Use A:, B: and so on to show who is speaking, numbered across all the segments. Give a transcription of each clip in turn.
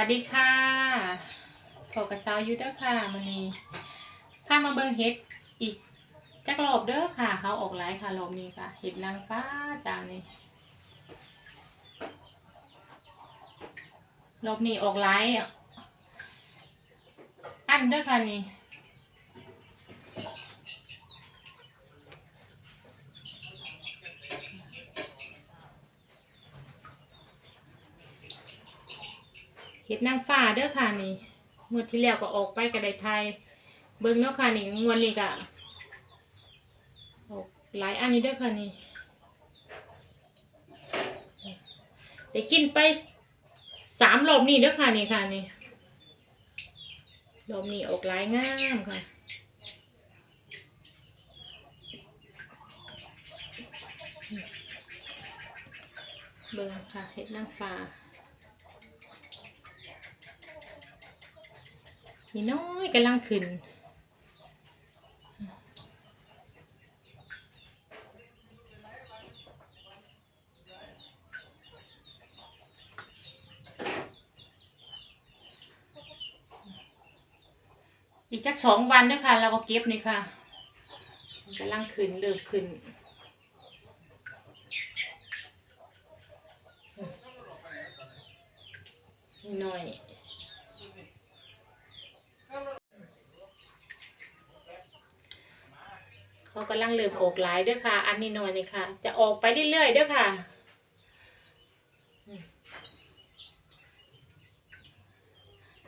A: วัสดีค่ะพบกับสาวยูเด้อค่ะมันนี้พามาเบิงเฮ็ดอีกจักรอบเด้อค่ะ เขาออกไลค่ะรอบนี้ค่ะ เห็ดนางฟ้าจานนี้รอบนี้ออกไลอะอันเด้อค่ะนี่ เห็ดนางฟ้าเด้อค่ะนี่งวดที่แล้วก็ออกไปกระไดไทยเบิ่งเนาะค่ะนี่งวดนี้ก็ออกหลายอันนี้เด้อค่ะนี่ได้กินไปสามรอบนี่เด้อค่ะนี่ค่ะนี่รอบนี้ออกหลายงามค่ะเบิ่งค่ะเห็ดนางฟ้า นี่น้อยกำลังขึ้นอีกจักสองวันด้วยค่ะ เราก็เก็บนี่ค่ะกำลังขึ้นเริ่มขึ้นนิดหน่อย เขากำลังเริ่มออกหลายเด้อค่ะ อันนี้หน่อยนี่ค่ะ จะออกไปเรื่อยๆเด้อค่ะ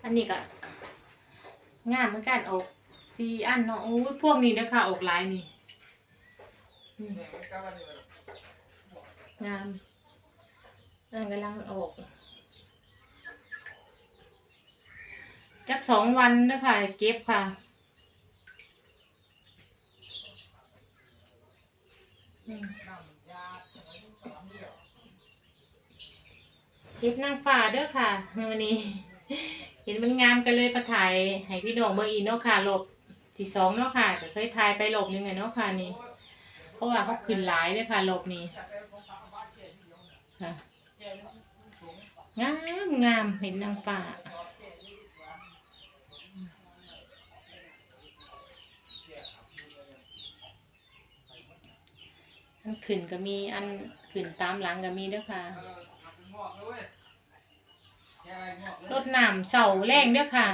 A: อันนี้ก็งามเหมือนกันออกสีอันเนาะโอ้พวกนี้เด้อค่ะออกหลายนี่งามอันกำลังออกจักสองวันเด้อค่ะเก็บค่ะ อืม เห็ดนางฟ้าเด้อค่ะวันนี้ เห็นมันงามกันเลยประถ่ายให้พี่น้องเบอร์อีเนาะค่ะหลบที่สองเนาะค่ะแต่เคยถ่ายไปหลบหนึงไงเนาะค่ะนี่ เพราะว่าเขาขึ้นหลายเลยค่ะหลบนี้ค่ะงามงามเห็นนางฟ้า อันขึ้นก็มีอันขึ้นตามหลังก็มีเด้อค่ะรดน้ำเสาแรงเด้อค่ะ